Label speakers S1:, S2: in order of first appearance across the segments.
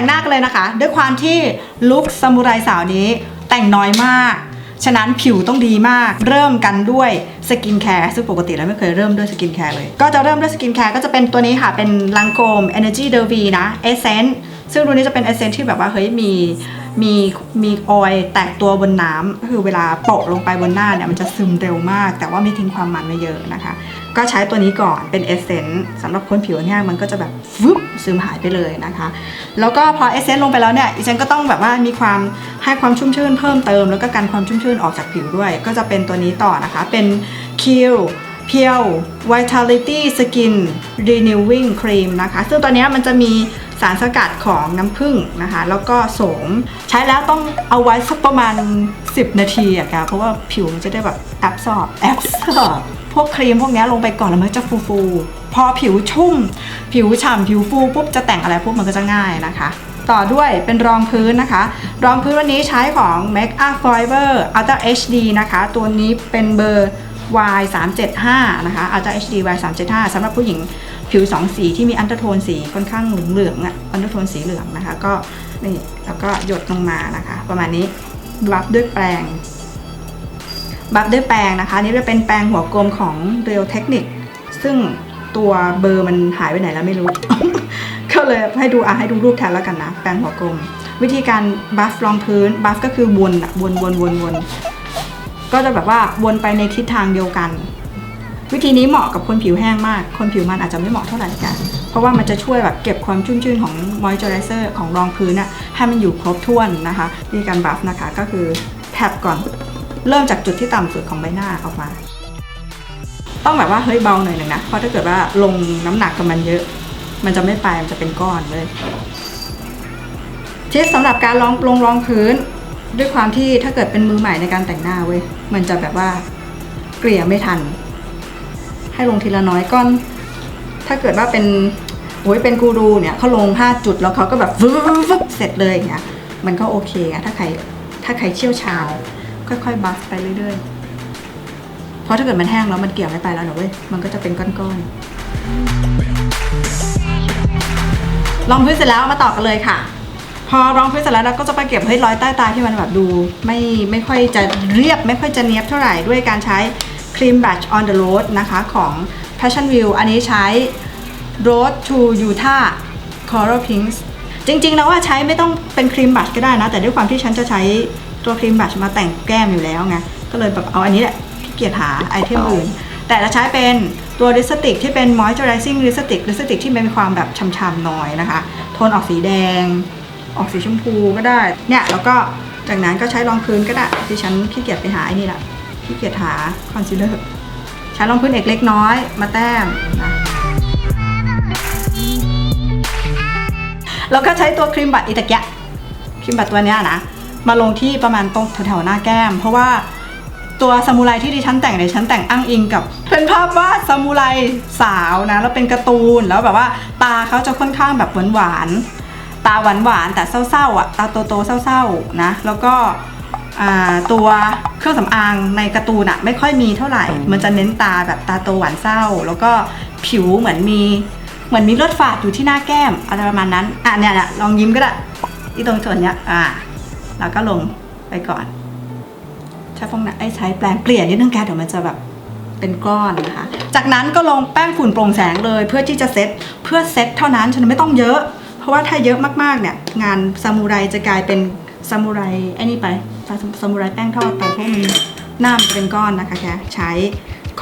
S1: แต่งหน้ากันเลยนะคะ ด้วยความที่ลุคซามูไรสาวนี้แต่งน้อยมาก ฉะนั้นผิวต้องดีมาก เริ่มกันด้วยสกินแคร์ซึ่งปกติแล้วไม่เคยเริ่มด้วยสกินแคร์เลย ก็จะเริ่มด้วยสกินแคร์ก็จะเป็นตัวนี้ค่ะ เป็นลังโกม Energy d e r v นะ Essence ซึ่งตัวนี้จะเป็น Essence ที่แบบว่าเฮ้ยมี มีมีออยแตกตัวบนน้ำก็คือเวลาโปะลงไปบนหน้าเนี่ยมันจะซึมเร็วมาก แต่ว่าไม่ทิ้งความมันไว้เยอะนะคะ ก็ใช้ตัวนี้ก่อนเป็น Essence สำหรับคนผิวแห้งมันก็จะแบบฟึบซึมหายไปเลยนะคะ แล้วก็พอ Essence ลงไปแล้วเนี่ยอีฉันก็ต้องแบบว่ามีความให้ความชุ่มชื่นเพิ่มเติม แล้วก็กันความชุ่มชื่นออกจากผิวด้วย ก็จะเป็นตัวนี้ต่อนะคะเป็น Q เพียว Vitality Skin Renewing Cream นะคะ ซึ่งตัวนี้มันจะมี สารสกัดของน้ำผึ้งนะคะ แล้วก็โสม ใช้แล้วต้องเอาไว้สักประมาณ 10 นาทีอะค่ะเพราะว่าผิวมันจะได้แบบแอบสอบแอบสอบพวกครีมพวกนี้ลงไปก่อนแล้วมันจะฟูฟูๆพอผิวชุ่ม ผิวฉ่ำผิวฟูปุ๊บจะแต่งอะไรปุ๊บมันก็จะง่ายนะคะต่อด้วยเป็นรองพื้นนะคะ รองพื้นวันนี้ใช้ของ Make Up Forever Ultra HD นะคะ ตัวนี้เป็นเบอร์ Y 3 7 5 นะคะ Ultra HD Y 3 7 5 สำหรับผู้หญิง ผิวสองสีที่มีอันเดอร์โทนสีค่อนข้างเหลืองๆอะอันเดอร์โทนสีเหลืองนะคะ ก็นี่แล้วก็หยดลงมานะคะ ประมาณนี้บัฟด้วยแปรงบัฟด้วยแปรงนะคะนี่จะเป็นแปรงหัวกลมของ Real Technique ซึ่งตัวเบอร์มันหายไปไหนแล้วไม่รู้ ก็เลยให้ดูอะให้ดูรูปแทนแล้วกันนะแปรงหัวกลม วิธีการบัฟรองพื้นบัฟก็คือวนอะวนวนวนวนก็จะแบบว่าวนไปในทิศทางเดียวกัน วิธีนี้เหมาะกับคนผิวแห้งมาก คนผิวมันอาจจะไม่เหมาะเท่าไหร่กัน เพราะว่ามันจะช่วยแบบเก็บความชุ่มชื่นของมอยเจอไรเซอร์ของรองพื้นน่ะให้มันอยู่ครบถ้วนนะคะวิธีการบัฟนะคะก็คือแท็บก่อน เริ่มจากจุดที่ต่ำสุดของใบหน้าออกมา ต้องแบบว่าเฮ้ยเบาหน่อยหนึ่งนะ เพราะถ้าเกิดว่าลงน้ำหนักกับมันเยอะ มันจะไม่ไปมันจะเป็นก้อนเลยทิปสำหรับการลองลงรองพื้น ด้วยความที่ถ้าเกิดเป็นมือใหม่ในการแต่งหน้าเว้ยมันจะแบบว่าเกลี่ยไม่ทัน ให้ลงทีละน้อยก้อน ถ้าเกิดว่าเป็นโอ้ยเป็นกูรูเนี่ยเขาลง 5 จุดแล้วเขาก็แบบฟึบฟึบฟึบเสร็จเลยอย่างเงี้ยมันก็โอเคอะถ้าใครถ้าใครเชี่ยวชาญค่อยๆบัฟไปเรื่อยๆ เพราะถ้าเกิดมันแห้งแล้วมันเกี่ยวไม่ไปแล้วนะเว้ยมันก็จะเป็นก้อนๆลองพื้นเสร็จแล้วมาต่อกันเลยค่ะ พอรองพื้นเสร็จแล้วเราก็จะไปเก็บให้รอยใต้ตาที่มันแบบดู ไม่ไม่ค่อยจะเรียบไม่ค่อยจะเนียบเท่าไหร่ด้วยการใช้ ครีม Brush on the Road นะคะของ Passion View อันนี้ใช้ Road to Utah Coral Pinks จริงๆแล้วว่าใช้ไม่ต้องเป็นครีมบัชก็ได้นะ แต่ด้วยความที่ฉันจะใช้ตัวครีมบัชมาแต่งแก้มอยู่แล้วไง ก็เลยแบบเอาอันนี้แหละขี้เกียจหาไอเทมอื่น แต่จะใช้เป็นตัวลิปสติกที่เป็น moisturizing ลิปสติกลิปสติกที่มีความแบบช่ำๆหน่อยนะคะ โทนออกสีแดง ออกสีชมพูก็ได้ เนี่ยแล้วก็จากนั้นก็ใช้รองพื้นก็ได้ที่ฉันขี้เกียจไปหาไอ้นี่แหละ ขี้เกียจหาคอนซีลเลอร์ใช้รองพื้นเอกเล็กน้อยมาแต้มนะแล้วก็ใช้ตัวครีมบัตอิตาเกะครีมบัตตัวเนี้ยนะ มาลงที่ประมาณตรงแถวๆหน้าแก้ม เพราะว่าตัวซามูไรที่ดิฉันแต่งเนี่ยฉันแต่งอ้างอิงกับ เป็นภาพวาดซามูไรสาวนะ แล้วเป็นการ์ตูนแล้วแบบว่า ตาเขาจะค่อนข้างแบบหวานๆตาหวานหวานๆแต่เศร้าๆอะตาโตๆเศร้าๆนะ แล้วก็ ตัวเครื่องสำอางในการ์ตูนอะไม่ค่อยมีเท่าไหร่ มันจะเน้นตาแบบตาโตหวานเศร้า แล้วก็ผิวเหมือนมีเหมือนมีเลือดฝาดอยู่ที่หน้าแก้มอะไรประมาณนั้นอะเนี่ยเนี่ยลองยิ้มก็ได้ที่ตรงส่วนเนี้ยอ่าแล้วก็ลงไปก่อน ใช้ฟองน้ำไอ้ใช้แปรงเปลี่ยนนิดนึงแกเดี๋ยวมันจะแบบเป็นก้อนนะคะ จากนั้นก็ลงแป้งฝุ่นโปร่งแสงเลย เพื่อที่จะเซตเพื่อเซตเท่านั้นฉะนันไม่ต้องเยอะ เพราะว่าถ้าเยอะมากๆเนี่ยงานซามูไรจะกลายเป็นซามูไรไอ้นี่ไป ซามูไรแป้งทอดไปเพราะมันหน้ามันจะเป็นก้อนนะคะแกใช้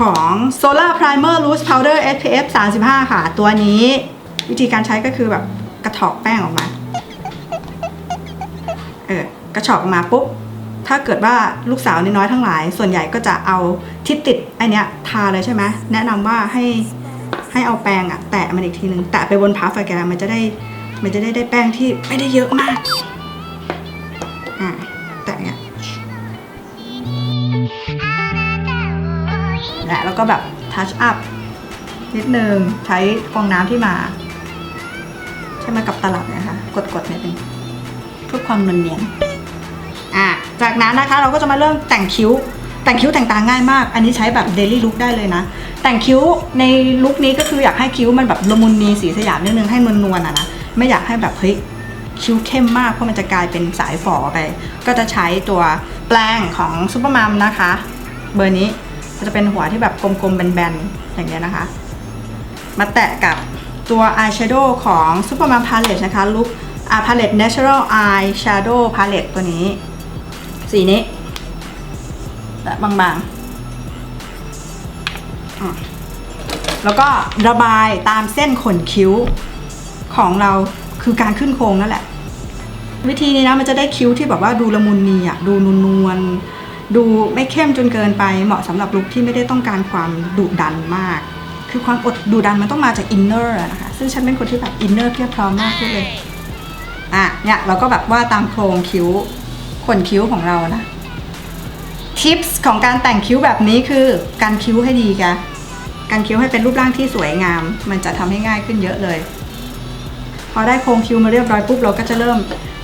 S1: ของ Solar Primer Loose Powder SPF 35 ค่ะ ตัวนี้วิธีการใช้ก็คือแบบกระเถอกแป้งออกมา เออกระชอกออกมาปุ๊บ ถ้าเกิดว่าลูกสาวน้อยๆทั้งหลาย ส่วนใหญ่ก็จะเอาที่ติดไอเนี้ยทาเลยใช่ไหมแนะนำว่าให้ให้เอาแป้งอะแตะมันอีกทีนึง แตะไปบนพัฟอะแกมันจะได้มันจะได้ได้แป้งที่ไม่ได้เยอะมาก และแล้วก็แบบทัชอัพนิดนึงใช้ฟองน้ำที่มา ใช่ไหมกับตลับเนะคะ กดๆนิดนึงเพื่อความนวลเนียนอะจากนั้นนะคะเราก็จะมาเริ่มแต่งคิ้ว แต่งคิ้วแต่งตาง่ายมาก อันนี้ใช้แบบเดลี่ลุคได้เลยนะ แต่งคิ้วในลุคนี้ก็คืออยากให้คิ้วมันแบบละมุนนีสีสยามนิดนึงให้นวลๆอะนะไม่อยากให้แบบเฮ้ยคิ้วเข้มมากเพราะมันจะกลายเป็นสายฝอไป ก็จะใช้ตัวแปรงของซูเปอร์มัมนะคะ เบอร์นี้ จะเป็นหัวที่แบบกลมๆแบนๆอย่างเงี้ยนะคะ มาแตะกับตัวอายแชโดว์ของ Superman Palette นะคะลุคอา Palette Natural Eye Shadow Palette ตัวนี้ สีนี้แตะบางๆ แล้วก็ระบายตามเส้นขนคิ้วของเราคือการขึ้นโครงนั่นแหละ วิธีนี้นะมันจะได้คิ้วที่แบบว่าดูละมุนนีอะดูนวลๆ ดูไม่เข้มจนเกินไปเหมาะสำหรับลุคที่ไม่ได้ต้องการความดุดันมาก คือความอดดุดันมันต้องมาจากอินเนอร์นะคะ ซึ่งฉันเป็นคนที่แบบอินเนอร์เพียบพร้อมมากเลยอะเนี่ยเราก็แบบว่าตามโครงคิ้วขนคิ้วของเรานะทิปส์ของการแต่งคิ้วแบบนี้คือการคิ้วให้ดีกะการคิ้วให้เป็นรูปร่างที่สวยงาม มันจะทำให้ง่ายขึ้นเยอะเลย พอได้โครงคิ้วมาเรียบร้อยปุ๊บเราก็จะเริ่ม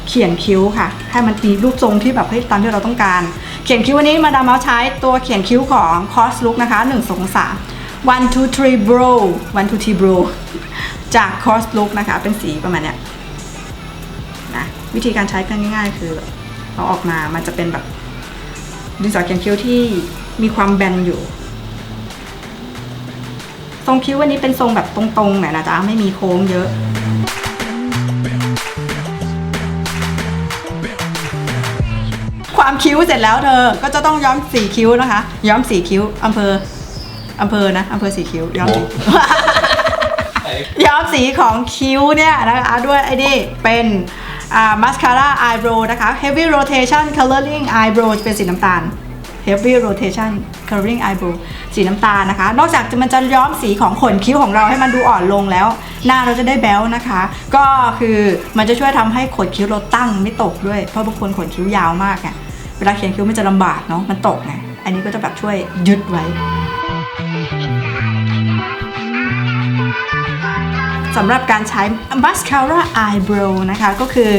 S1: เขียนคิ้วค่ะ ให้มันมีรูปทรงที่แบบให้ตามที่เราต้องการ เขียนคิ้ววันนี้มาดามเมาใช้ตัวเขียนคิ้วของ Cos Look นะคะ1 2 3 one two three bro one two three bro จาก Cos Look นะคะ เป็นสีประมาณเนี้ยนะวิธีการใช้ก็ง่ายๆ คือเอาออกมามันจะเป็นแบบดินสอเขียนคิ้วที่มีความแบนอยู่ ทรงคิ้ววันนี้เป็นทรงแบบตรงๆหน่อยนะจ๊ะไม่มีโค้งเยอะ ความคิ้วเสร็จแล้วเธอ ก็จะต้องย้อมสีคิ้วนะคะ ย้อมสีคิ้วอำเภออำเภอนะอำเภอสีคิ้วย้อมสี ย้อมสีของคิ้วเนี่ยนะคะด้วยไอ้นี่เป็นอ่ามาสคาร่าอายโบรนะคะ heavy rotation coloring eyebrow จะเป็นสีน้ำตาล heavy rotation coloring eyebrow สีน้ำตาลนะคะ นอกจากจะมันจะย้อมสีของขนคิ้วของเราให้มันดูอ่อนลงแล้ว หน้าเราจะได้แบ๊วนะคะ ก็คือมันจะช่วยทำให้ขนคิ้วเราตั้งไม่ตกด้วย เพราะบางคนขนคิ้วยาวมากไงเว ลาเขียนคิ้วมันจะลำบากเนาะมันตกไงอันนี้ก็จะแบบช่วยยึดไว้ สำหรับการใช้ mascara eyebrow นะคะก็คือ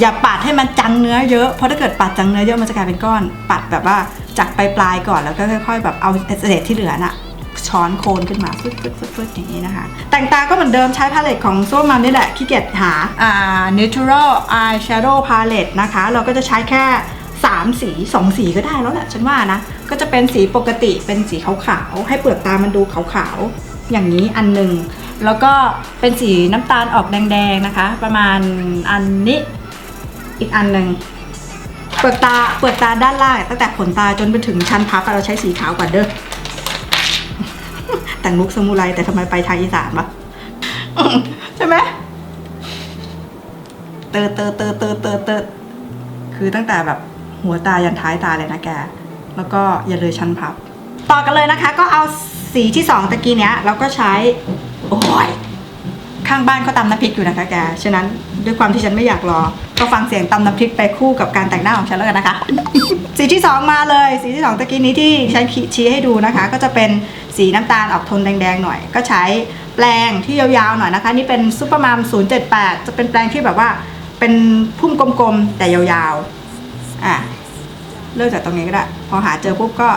S1: อย่าปัดให้มันจังเนื้อเยอะเพราะถ้าเกิดปัดจังเนื้อเยอะมันจะกลายเป็นก้อน ปัดแบบว่าจากปลายปลายก่อนแล้วก็ค่อย ๆ แบบเอาเศษที่เหลือน่ะช้อนโคนขึ้นมาฟึดฟึดฟึดฟึดอย่างนี้นะคะ แต่งตาก็เหมือนเดิมใช้พาเลตของโซมันนี่แหละขี้เกียจหาอ่า natural eye shadow palette นะคะ เราก็จะใช้แค่ 3 สี 2 สีก็ได้แล้วแหละฉันว่านะ ก็จะเป็นสีปกติเป็นสีขาวๆ ให้เปลือกตามันดูขาวๆ อย่างนี้อันหนึ่ง แล้วก็เป็นสีน้ำตาลออกแดงๆนะคะ ประมาณอันนี้อีกอันหนึ่งเปลือกตาเปลือกตาด้านล่างตั้งแต่ขนตาจนไปถึงชั้นพับเราใช้สีขาวก่อนเด้อแต่งลุกสมุไรแต่ทำไมไปทางอีสานวะใช่ไหมเตอเตอเตอเตอเตอเตอคือตั้งแต่แบบ หัวตายันท้ายตาเลยนะแก แล้วก็อย่าเลยชั้นพับ ต่อกันเลยนะคะ ก็เอาสีที่สองตะกี้เนี้ยเราก็ใช้ โอ้ยข้างบ้านเขาตำน้ำพริกอยู่นะคะแก ฉะนั้นด้วยความที่ฉันไม่อยากรอ ก็ฟังเสียงตำน้ำพริกไปคู่กับการแต่งหน้าของฉันแล้วกันนะคะ สีที่สองมาเลย สีที่สองตะกี้นี้ที่ฉันชี้ให้ดูนะคะ ก็จะเป็นสีน้ำตาลออกโทนแดงๆหน่อย ก็ใช้แปรงที่ยาวๆหน่อยนะคะ นี่เป็นซูเปอร์มาม078 จะเป็นแปรงที่แบบว่าเป็นพุ่มกลมๆแต่ยาวๆ อะ เริ่มจากตรงนี้ก็ได้ พอหาเจอปุ๊บก็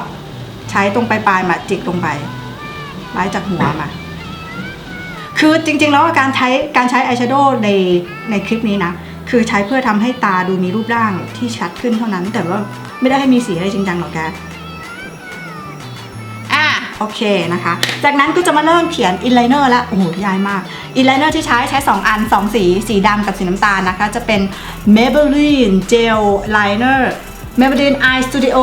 S1: ใช้ตรงปลายๆมาจิกลงไปไล่จากหัวมา คือจริงๆ แล้วการใช้การใช้อายแชโดว์ในในคลิปนี้นะ คือใช้เพื่อทำให้ตาดูมีรูปร่างที่ชัดขึ้นเท่านั้น แต่ว่าไม่ได้ให้มีสีอะไรจริงจังหรอกแกอะโอเคนะคะ จากนั้นก็จะมาเริ่มเขียนอินไลเนอร์แล้วโอ้โหยายมาก อินไลเนอร์ที่ใช้ใช้ 2 อัน 2 สี สีดำกับสีน้ำตาลนะคะ จะเป็น Maybelline Gel Liner Maybelline Eye Studio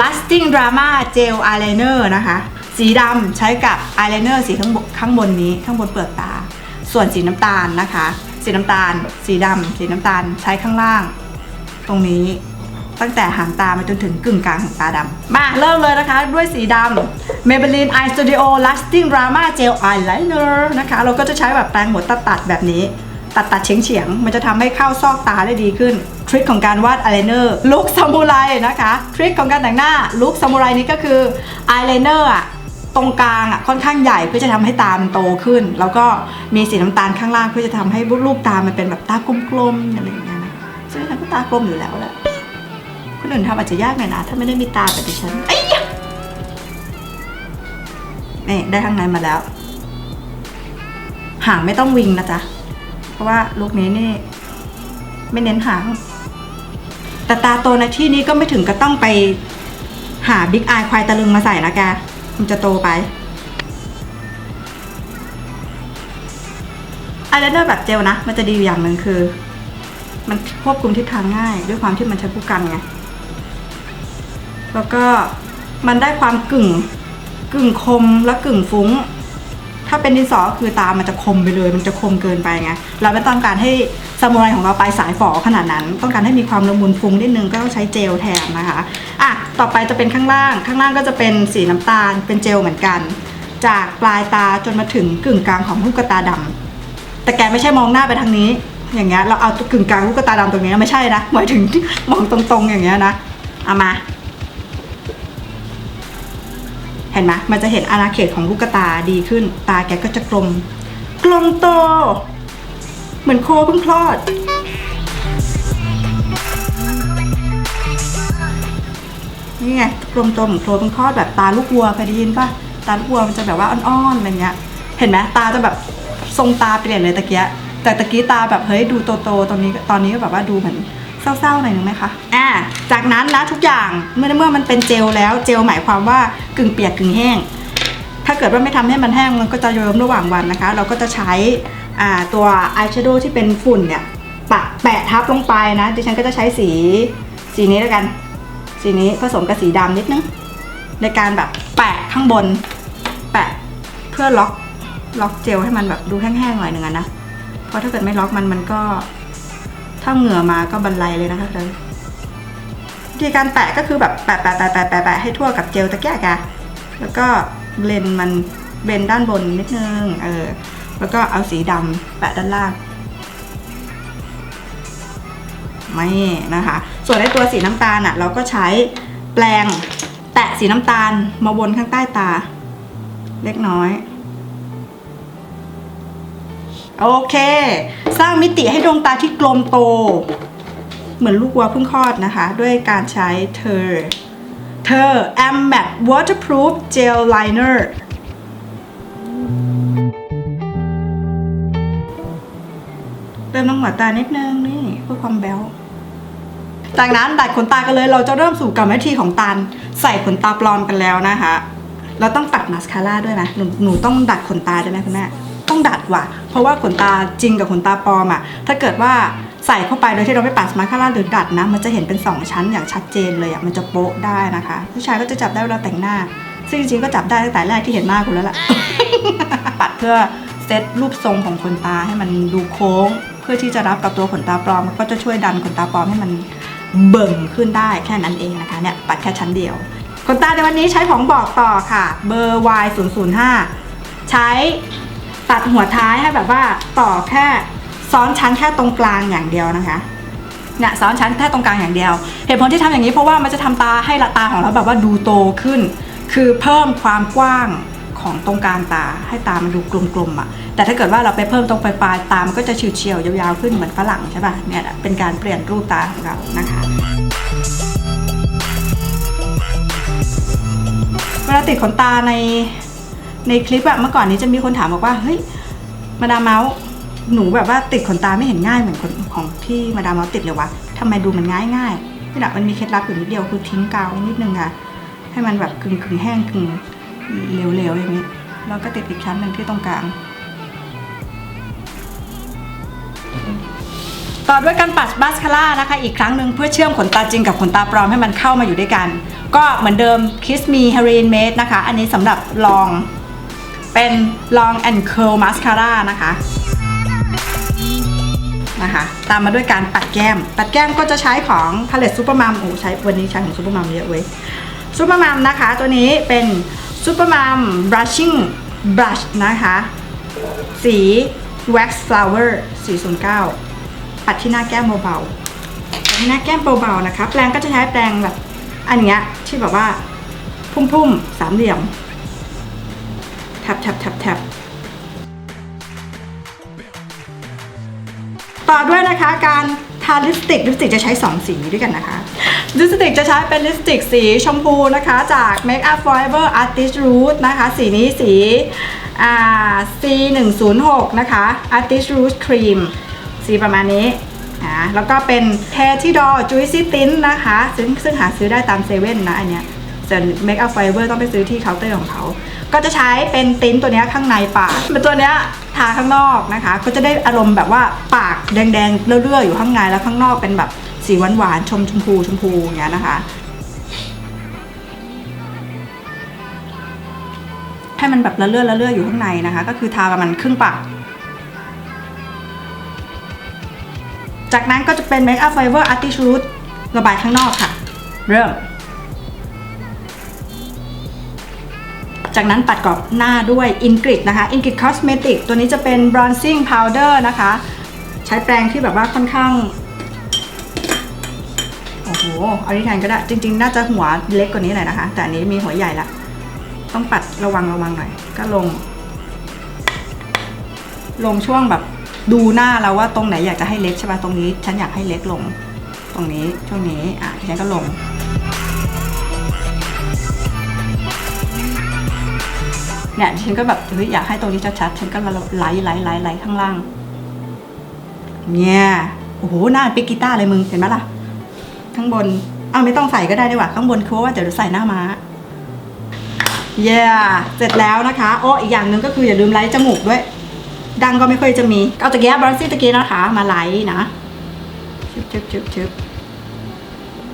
S1: Lasting Drama Gel Eyeliner นะคะ สีดำใช้กับอายไลเนอร์สีข้างบนข้างบนนี้ข้างบนเปลือกตา ส่วนสีน้ำตาลนะคะ สีน้ำตาล สีดำสีน้ำตาลใช้ข้างล่าง ตรงนี้ตั้งแต่หางตามาจนถึงกึ่งกลางของตาดำมาเริ่มเลยนะคะด้วยสีดำ Maybelline Eye Studio Lasting Drama Gel Eyeliner นะคะ เราก็จะใช้แบบแปรงหัวตัดตัดแบบนี้ ตัดตัดเฉียงเฉียงมันจะทำให้เข้าซอกตาได้ดีขึ้น ทริคของการวาดอายไลเนอร์ลุคซามูไรนะคะ ทริคของการแต่งหน้าลุคซามูไรนี้ก็คืออายไลเนอร์อะตรงกลางอะค่อนข้างใหญ่เพื่อจะทำให้ตามันโตขึ้น แล้วก็มีสีน้ำตาลข้างล่างเพื่อจะทำให้รูปตามันเป็นแบบตากลมๆอะไรอย่างเงี้ยนะซึ่งฉันก็ตากลมอยู่แล้วแหละคนอื่นทำอาจจะยากหน่อยนะถ้าไม่ได้มีตาแบบดิฉันไอ้ยนี่ได้ข้างในมาแล้ว หางไม่ต้องวิงนะจ๊ะ ราะว่าลุคนี้นี่ไม่เน้นหาง แต่ตาโตในที่นี้ก็ไม่ถึงก็ต้องไปหาบิ๊กอายควายตะลึงมาใส่นะแกมันจะโตไปอายไลเนอร์แบบเจลนะ มันจะดีอยู่อย่างหนึ่งคือ มันควบคุมทิศทางง่าย ด้วยความที่มันใช้ผู้กันไง แล้วก็มันได้ความกึ่ง กึ่งคมและกึ่งฟุ้ง ถ้าเป็นดินสอก็คือตามันจะคมไปเลย มันจะคมเกินไปไงเราไม่ต้องการให้ซามูไรของเราไปสายฝอขนาดนั้น ต้องการให้มีความละมุนฟุ้งนิดนึงก็ต้องใช้เจลแทนนะคะอะต่อไปจะเป็นข้างล่าง ข้างล่างก็จะเป็นสีน้ำตาล เป็นเจลเหมือนกัน จากปลายตาจนมาถึงกึ่งกลางของลูกตาดำแต่แกไม่ใช่มองหน้าไปทางนี้ อย่างเงี้ยเราเอากึ่งกลางลูกตาดำตรงนี้ไม่ใช่นะหมายถึงมองตรงๆอย่างเงี้ยนะเอามา เห็นไหมมันจะเห็นอาณาเขตของลูกตาดีขึ้น ตาแกก็จะกลม กลมโต เหมือนโคเพิ่งคลอด นี่ไงกลมโตเหมือนโคเพิ่งคลอดแบบตาลูกวัวเคยได้ยินป่ะ ตาลูกวัวมันจะแบบว่าอ่อนๆอะไรเงี้ย เห็นไหมตาจะแบบทรงตาเปลี่ยนเลยตะเกียแต่ตะกี้ตาแบบเฮ้ยดูโตๆตอนนี้ตอนนี้ก็แบบว่าดูเหมือน เศร้าๆหน่อยนึงไหมคะอ่าจากนั้นนะทุกอย่างเมื่อเมื่อมันเป็นเจลแล้วเจลหมายความว่ากึ่งเปียกกึ่งแห้ง ถ้าเกิดว่าไม่ทำให้มันแห้งมันก็จะเยิ้มระหว่างวันนะคะ เราก็จะใช้ตัวอายแชโดว์ที่เป็นฝุ่นเนี่ยปะแปะทับลงไปนะ ดิฉันก็จะใช้สีสีนี้แล้วกัน สีนี้ผสมกับสีดำนิดนึง ในการแบบแปะข้างบน แปะเพื่อล็อกล็อกเจลให้มันแบบดูแห้งๆหน่อยหนึ่งอะนะเพราะถ้าเกิดไม่ล็อกมันมันก็ ถ้าเหงื่อมาก็บรรลัยเลยนะคะเลยวิธีการแปะก็คือแบบแปะแปะแปะแปะแปะให้ทั่วกับเจลตะแกรงอะแล้วก็เบลนมันเบลนด้านบนนิดนึงเออแล้วก็เอาสีดำแปะด้านล่างไม่นะคะ ส่วนในตัวสีน้ำตาลอะ เราก็ใช้แปรงแตะสีน้ำตาลมาบนข้างใต้ตา เล็กน้อย โอเค สร้างมิติให้ดวงตาที่กลมโต เหมือนลูกวัวเพิ่งคลอดนะคะ ด้วยการใช้เธอ เธอ m m a t Waterproof Gel Liner เติมน้ำหัวตานิดนึงนี่เพื่อความแบ๊วจากนั้นดัดขนตากันเลยเราจะเริ่มสู่กรรมวิธีของตาใส่ขนตาปลอมกันแล้วนะคะ เราต้องปัดมาสคาร่าด้วยนะหนูหนูต้องดัดขนตาด้วยนะคุณแม่ต้องดัดว่ะ เพราะว่าขนตาจริงกับขนตาปลอมอะถ้าเกิดว่าใส่เข้าไปโดยที่เราไม่ปัดสมาสคาร่าหรือดัดนะ มันจะเห็นเป็นสองชั้นอย่างชัดเจนเลยอะมันจะโป๊ะได้นะคะ ผู้ชายก็จะจับได้เวลาแต่งหน้า ซึ่งจริงๆก็จับได้ตั้งแต่แรกที่เห็นหน้าคุณแล้วล่ะ ปัดเพื่อเซตรูปทรงของขนตาให้มันดูโค้ง เพื่อที่จะรับกับตัวขนตาปลอมมันก็จะช่วยดันขนตาปลอมให้มันเบิ่งขึ้นได้แค่นั้นเองนะคะเนี่ยปัดแค่ชั้นเดียวขนตาในวันนี้ใช้ของบอกต่อค่ะ เบอร์ Y 0 0 5ใช้ ตัดหัวท้ายให้แบบว่าต่อแค่ซ้อนชั้นแค่ตรงกลางอย่างเดียวนะคะเนี่ยซ้อนชั้นแค่ตรงกลางอย่างเดียว เหตุผลที่ทำอย่างนี้เพราะว่ามันจะทำตาให้ละตาของเราแบบว่าดูโตขึ้น คือเพิ่มความกว้างของตรงกลางตาให้ตามันดูกลมๆอะ แต่ถ้าเกิดว่าเราไปเพิ่มตรงปลายตา มันก็จะเฉียวๆยวยาวๆขึ้นเหมือนฝรั่งใช่ป่ะ เนี่ยเป็นการเปลี่ยนรูปตาของเรานะคะ เวลาติดขนตาใน ในคลิปอะเมื่อก่อนนี้จะมีคนถามบอกว่าเฮ้ยมาดามเมาส์หนูแบบว่าติดขนตาไม่เห็นง่ายเหมือนคนของที่มาดามเมาส์ติดเลยวะทำไมดูมันง่ายง่ายนี่แหละมันมีเคล็ดลับอยู่นิดเดียวคือทิ้งกาวนิดนึงค่ะ ให้มันแบบกึ่งกึ่งแห้งกึ่งเหลวๆอย่างนี้แล้วก็ติดอีกชั้นหนึ่งที่ตรงกลางต่อด้วยการปัดมาสคาร่านะคะ อีกครั้งหนึ่งเพื่อเชื่อมขนตาจริงกับขนตาปลอมให้มันเข้ามาอยู่ด้วยกัน ก็เหมือนเดิม Kiss Me Heroin Made นะคะ อันนี้สำหรับลอง เป็น Long and Curl Mascara นะคะนะคะตามมาด้วยการปัดแก้ม ปัดแก้มก็จะใช้ของ Palette Supermom โอ้ใช้วันนี้ใช้ของ Supermom เยอะเว้ย Supermom นะคะ ตัวนี้เป็น Supermom Brushing Brush นะคะ สี Wax Flower 409 ปัดที่หน้าแก้มเบาๆปัดที่หน้าแก้มเบาๆนะคะ แปรงก็จะใช้แปรงแบบอันเนี้ยที่แบบว่าพุ่มๆสามเหลี่ยม บแทบแทบแทบต่อด้วยนะคะการทาลิปสติกลิปสติกจะใช้ 2 สีด้วยกันนะคะลิปสติกจะใช้เป็นลิปสติกสีชมพูนะคะ จาก Make Up Forever Artist Root นะคะ สีนี้สีอ่า C106 นะคะ Artist Root Cream สีประมาณนี้นะแล้วก็เป็นเทที่ดอจุยซี่ตินนะคะ ซึ่งซึ่งหาซื้อได้ตามเซเว่นนะอันเนี้ย ส่วน Make Up Fiber ต้องไปซื้อที่เคาน์เตอร์ของเขา ก็จะใช้เป็นติ้นตัวนี้ข้างในปากเป็นตัวนี้ทาข้างนอกนะคะ ก็จะได้อารมณ์แบบว่าปากแดงๆเรื่อยๆอยู่ข้างในแล้วข้างนอกเป็นแบบสีหวานๆชมชมพูชมพูอย่างเงี้ยนะคะ ให้มันแบบละเลื่อนละเลื่อนอยู่ข้างในนะคะ ก็คือทาประมาณครึ่งปากจากนั้นก็จะเป็น Make Up Fiber Artist Root ระบายข้างนอกค่ะ เริ่ม จากนั้นปัดกรอบหน้าด้วย Ingrid นะคะ Ingrid Cosmetic ตัวนี้จะเป็น bronzing powder นะคะ ใช้แปรงที่แบบว่าค่อนข้าง โอ้โหเอาที่แทนก็ได้ จริง ๆ น่าจะหัวเล็กกว่านี้หน่อยนะคะ แต่อันนี้มีหัวใหญ่ละ ต้องปัดระวังระวังหน่อย ก็ลง ลงช่วงแบบดูหน้าเราว่าตรงไหนอยากจะให้เล็กใช่ป่ะตรงนี้ ฉันอยากให้เล็กลง ตรงนี้ช่วงนี้อะฉันก็ลง เนี่ยฉันก็แบบเฮ้ยอยากให้ตรงนี้ชัดๆฉันก็ไล่ไล่ไล่ไล่ข้างล่างเนี่ยโอ้โหหน้าเป็นกีตาร์เลยมึงเห็นไหมล่ะข้างบนอ้าวไม่ต้องใส่ก็ได้ดีกว่าข้างบนคือว่าเดี๋ยวใส่หน้าม้าเย้เสร็จแล้วนะคะโอ้อีกอย่างหนึ่งก็คืออย่าลืมไลท์จมูกด้วย ดังก็ไม่ค่อยจะมี เอาตะเกียบบรัสซี่ตะเกียบนะคะ มาไลท์นะชึบชึบชึบชึบ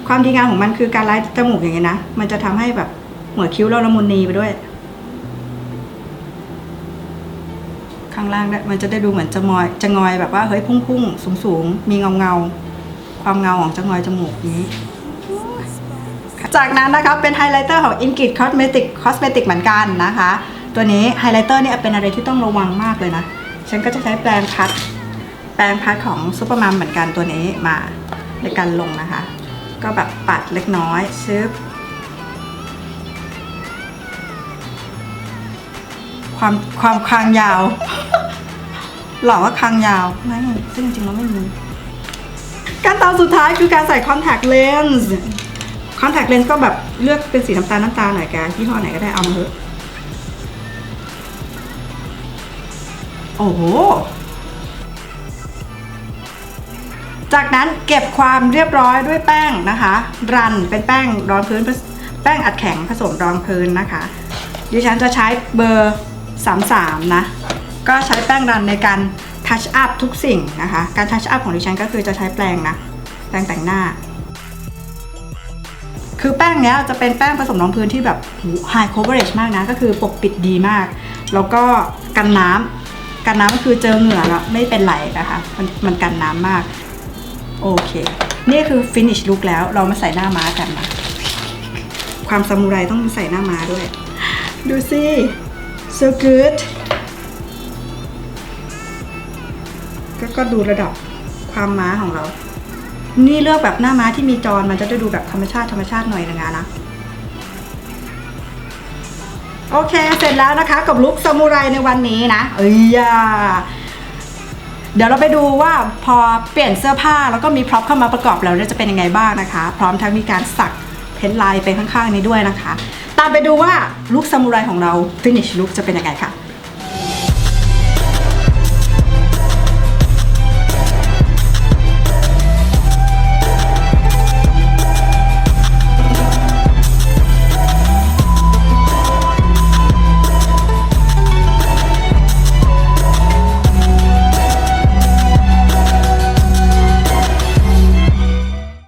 S1: ความดีงามของมันคือการไลท์จมูกอย่างเงี้ยนะ มันจะทำให้แบบหัวคิ้วเราละมุนนีไปด้วย ข้างล่างได้มันจะได้ดูเหมือนจะงอยจะงอยแบบว่าเฮ้ยพุ่งพุ่งสูงสูงๆมีเงาเงาความเงาของจะงอยจมูกนี้ จากนั้นนะคะเป็นไฮไลท์เตอร์ของ Ingrid Cosmetic Cosmetic เหมือนกันนะคะ ตัวนี้ไฮไลท์เตอร์เนี่ยเป็นอะไรที่ต้องระวังมากเลยนะ ฉันก็จะใช้แปรงพัด แปรงพัดของซูเปอร์มัมเหมือนกันตัวนี้มาในการลงนะคะ ก็แบบปัดเล็กน้อยชึบ ความความคางยาว หลอกว่าคางยาวไม่ซึ่งจริงๆแล้วไม่มีขั้นตอนสุดท้ายคือการใส่คอนแทคเลนส์คอนแทคเลนส์ก็แบบเลือกเป็นสีน้ำตาลน้ำตาลหน่อยแกยี่ห้อไหนก็ได้เอามาเถอะโอ้โห จากนั้นเก็บความเรียบร้อยด้วยแป้งนะคะ รันเป็นแป้งรองพื้นแป้งอัดแข็งผสมรองพื้นนะคะ ดิฉันจะใช้เบอร์ 33 นะ ก็ใช้แป้งรันในการทัชอัพทุกสิ่งนะคะ การทัชอัพของดิฉันก็คือจะใช้แปรงนะ แปรงแต่งหน้า คือแป้งเนี้ยจะเป็นแป้งผสมรองพื้นที่แบบ high coverage มากนะ ก็คือปกปิดดีมาก แล้วก็กันน้ำกันน้ำก็คือเจอเหงื่อแล้วไม่เป็นไรนะคะ มันมันกันน้ำมาก โอเค นี่คือ finish look แล้ว เรามาใส่หน้าม้ากันนะความซามูไรต้องใส่หน้าม้าด้วย ดูสิ so good ก็ก็ดูระดับความม้าของเรา นี่เลือกแบบหน้าม้าที่มีจรมันจะได้ดูแบบธรรมชาติธรรมชาติหน่อยนึงอะนะ โอเค เสร็จแล้วนะคะ กับลุคซามูไรในวันนี้นะ เอ้ยยาเดี๋ยวเราไปดูว่าพอเปลี่ยนเสื้อผ้าแล้วก็มีพร็อพเข้ามาประกอบแล้วจะเป็นยังไงบ้างนะคะ พร้อมทั้งมีการสักเพ้นลายไปข้างๆนี้ด้วยนะคะ ตามไปดูว่าลุคซามูไรของเรา finish look จะเป็นยังไงค่ะ